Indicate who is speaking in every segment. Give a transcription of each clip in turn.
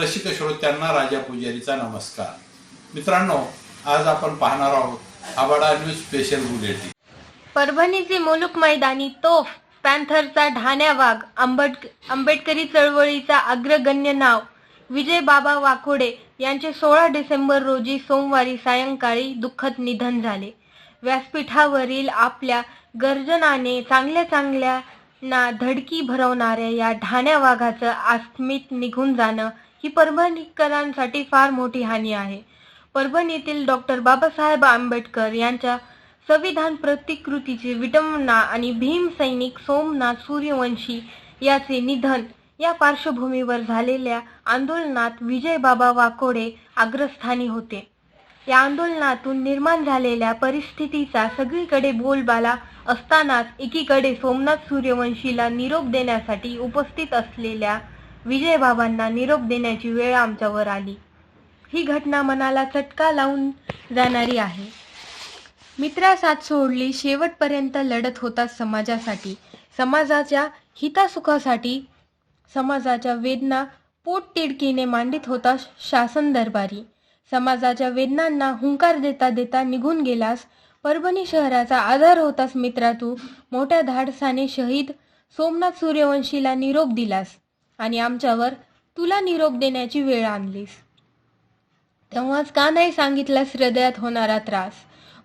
Speaker 1: रसिक श्रोत्यांना राजा पुजारीचा नमस्कार. मित्रांनो आज आपण पाहणार आहोत आबाडा न्यूज स्पेशल बुलेटिन.
Speaker 2: परभणीचे मुलुक मैदानी तोफ पॅन्थरचा ढाण्या वाघ आंबेड आंबेडकरी चळवळीचा अग्रगण्य नाव विजय बाबा वाकोडे यांचे सोळा डिसेंबर रोजी सोमवारी सायंकाळी दुःखद निधन झाले. व्यासपीठावरील आपल्या गर्जनाने चांगल्या चांगल्या ना धडकी भरवणाऱ्या या ढाण्या वाघाचं आस्मित निघून जाणं ही परभणीकरांसाठी फार मोठी हानी आहे. परभणीतील डॉक्टर बाबासाहेब आंबेडकर यांच्या संविधान प्रतिकृतीची विटंबना आणि भीम सैनिक सोमनाथ सूर्यवंशी याचे निधन या पार्श्वभूमीवर झालेल्या आंदोलनात विजय बाबा वाकोडे अग्रस्थानी होते. या आंदोलनातून निर्माण झालेल्या परिस्थितीचा सगळीकडे बोलबाला असतानाच एकीकडे सोमनाथ सूर्यवंशीला निरोप देण्यासाठी उपस्थित असलेल्या विजयबाबांना निरोप देण्याची वेळ आमच्यावर आली. ही घटना मनाला चटका लावून जाणारी आहे. मित्रा साथ सोडली शेवटपर्यंत लढत होता समाजासाठी. समाजाच्या हितासुखासाठी समाजाच्या वेदना पोटतिडकीने मांडित होता शासन दरबारी. समाजाच्या वेदनांना हुंकार देता देता निघून गेलास. परभणी शहराचा आधार होतास मित्रा तू. मोठ्या धाडसाने शहीद सोमनाथ सूर्यवंशीला निरोप दिलास. आणि आमच्यावर तुला निरोप देण्याची वेळ आणलीस. तेव्हाच का नाही सांगितलास हृदयात होणारा त्रास.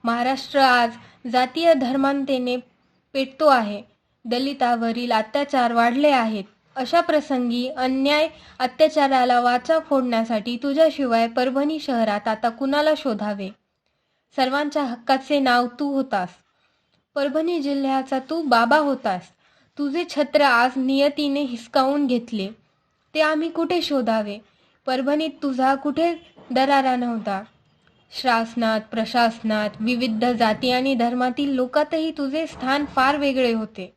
Speaker 2: महाराष्ट्र आज जातीय धर्मांतेने पेटतो आहे. दलितावरील अत्याचार वाढले आहेत. अशा प्रसंगी अन्याय अत्याचाराला वाचा फोडण्यासाठी तुझ्याशिवाय परभणी शहरात आता कुणाला शोधावे? सर्वांच्या हक्काचे नाव तू होतास. परभणी जिल्ह्याचा तू बाबा होतास. तुझे छत्र आज नियतीने हिसकावून घेतले. ते आम्ही कुठे शोधावे? परभणीत तुझा कुठे दरारा नव्हता? शासनात प्रशासनात विविध जाती आणि धर्मातील लोकातही तुझे स्थान फार वेगळे होते.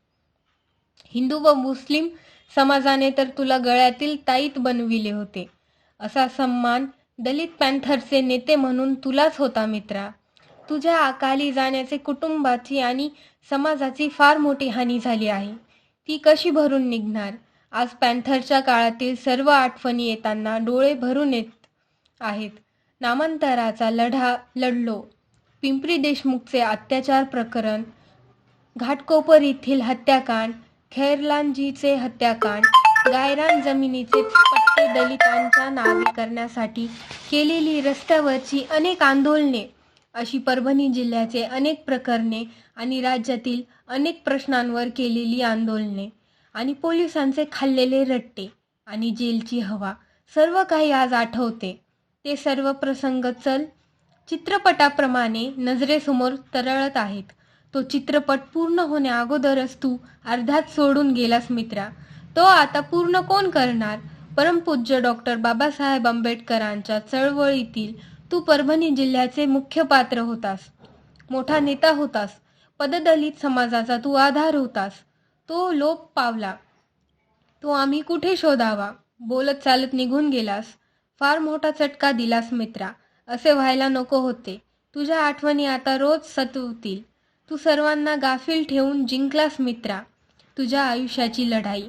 Speaker 2: हिंदू व मुस्लिम समाजाने तर तुला गळ्यातील ताईत बनविले होते. असा सन्मान दलित पॅन्थरचे नेते म्हणून तुलाच होता मित्रा. तुझ्या अकाली जाण्याचे कुटुंबाची आणि समाजाची फार मोठी हानी झाली आहे. ती कशी भरून निघणार? आज पॅन्थरच्या काळातील सर्व आठवणी येताना डोळे भरून येत आहेत. नामांतराचा लढा लढलो. पिंपरी देशमुखचे अत्याचार प्रकरण घाटकोपर येथील हत्याकांड खैरलांजीचे हत्याकांड गायरान जमिनीचे पट्टे दलितांच्या नावे करण्यासाठी केलेली रस्त्यावरची अनेक आंदोलने अशी परभणी जिल्ह्याचे अनेक प्रकरणे आणि राज्यातील अनेक प्रश्नांवर केलेली आंदोलने आणि पोलिसांचे खाल्लेले रट्टे आणि जेलची हवा. सर्व काही आज आठवते. ते सर्व प्रसंग चल चित्रपटाप्रमाणे नजरेसमोर तरळत आहेत. तो चित्रपट पूर्ण होण्या अगोदरच तू अर्धात सोडून गेलास मित्रा. तो आता पूर्ण कोण करणार? परमपूज्य डॉक्टर बाबासाहेब आंबेडकरांच्या चळवळीतील तू परभणी जिल्ह्याचे मुख्य पात्र होतास. मोठा नेता होतास. पददलित समाजाचा तू आधार होतास. तो लोप पावला. तो आम्ही कुठे शोधावा? बोलत चालत निघून गेलास. फार मोठा चटका दिलास मित्रा. असे व्हायला नको होते. तुझ्या आठवणी आता रोज सतवतील. तू सर्वांना गाफील ठेवून जिंकलास मित्रा. तुझ्या आयुष्याची लढाई.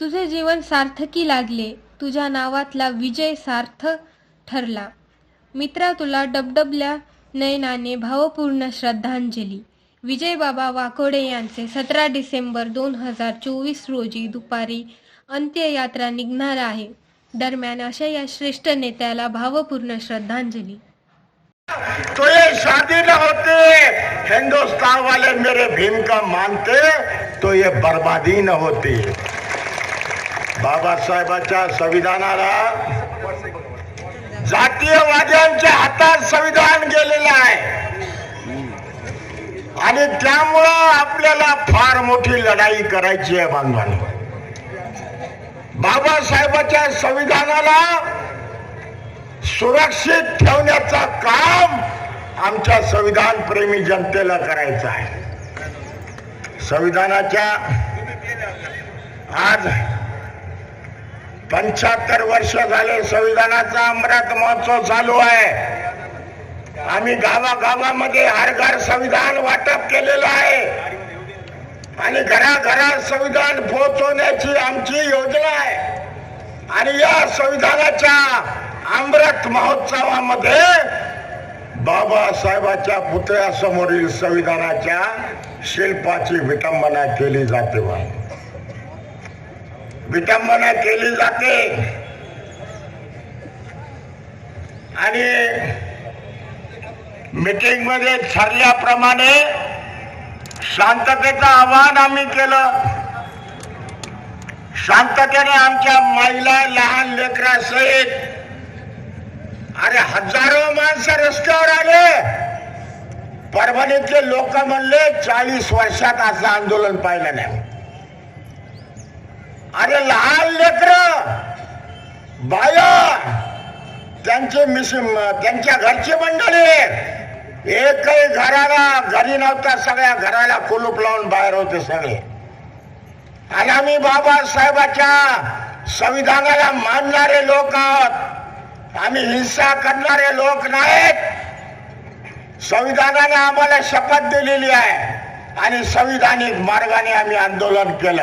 Speaker 2: तुझे जीवन सार्थकी लागले. तुझ्या नावातला विजय सार्थ ठरला. मित्रा तुला डबडबल्या नयनाने भावपूर्ण श्रद्धांजली. विजय बाबा वाकोडे यांचे सतरा डिसेंबर दोन हजार चोवीस रोजी दुपारी अंत्ययात्रा निघणार आहे. दरम्यान अशा या श्रेष्ठ नेत्याला भावपूर्ण श्रद्धांजली.
Speaker 3: तो ये शादी न होती. हिंदुस्तान वाले मेरे भीम का मानते तो ये बर्बादी न होती. बाबासाहेबाच्या संविधानाला जातीयवाद्यांच्या हातात संविधान गेलेलं आहे. आणि त्यामुळं आपल्याला फार मोठी लढाई करायची आहे बांधवांनी. बाबासाहेबाच्या संविधानाला सुरक्षित ठेवण्याचा काम आमच्या संविधान प्रेमी जनतेला करायचं आहे. संविधानाच्या आज पंच्याहत्तर वर्ष झाले संविधानाचा अमृत महोत्सव चालू आहे. आम्ही गावागावामध्ये हर घर संविधान वाटप केलेलं आहे. आणि घराघरात संविधान पोहोचवण्याची आमची योजना आहे. आणि या संविधानाच्या अमृत महोत्सवामध्ये बाबासाहेबाच्या पुतळ्यासमोरील संविधानाच्या शिल्पाची विटंबना केली जाते. बा. विटंबना केली जाते. आणि मीटिंगमध्ये ठरल्याप्रमाणे शांततेचं आवाहन आम्ही केलं. शांततेने आमच्या महिला लहान लेकरासहित अरे हजारो माणसं रस्त्यावर आले. परभणीतले लोक म्हणले चाळीस वर्षात असं आंदोलन पाहिलं नाही. अरे लहान लेकर बाया त्यांचे मिस त्यांच्या घरचे मंडळी एकही घराला घरी नव्हता सगळ्या घराला कुलूप लावून बाहेर होते सगळे. आणि आम्ही बाबासाहेबाच्या संविधानाला मानणारे लोक आहोत. आम्ही हिंसा करणारे लोक नाहीत. संविधानाने आम्हाला शपथ दिलेली आहे. आणि संविधानिक मार्गाने आम्ही आंदोलन केलं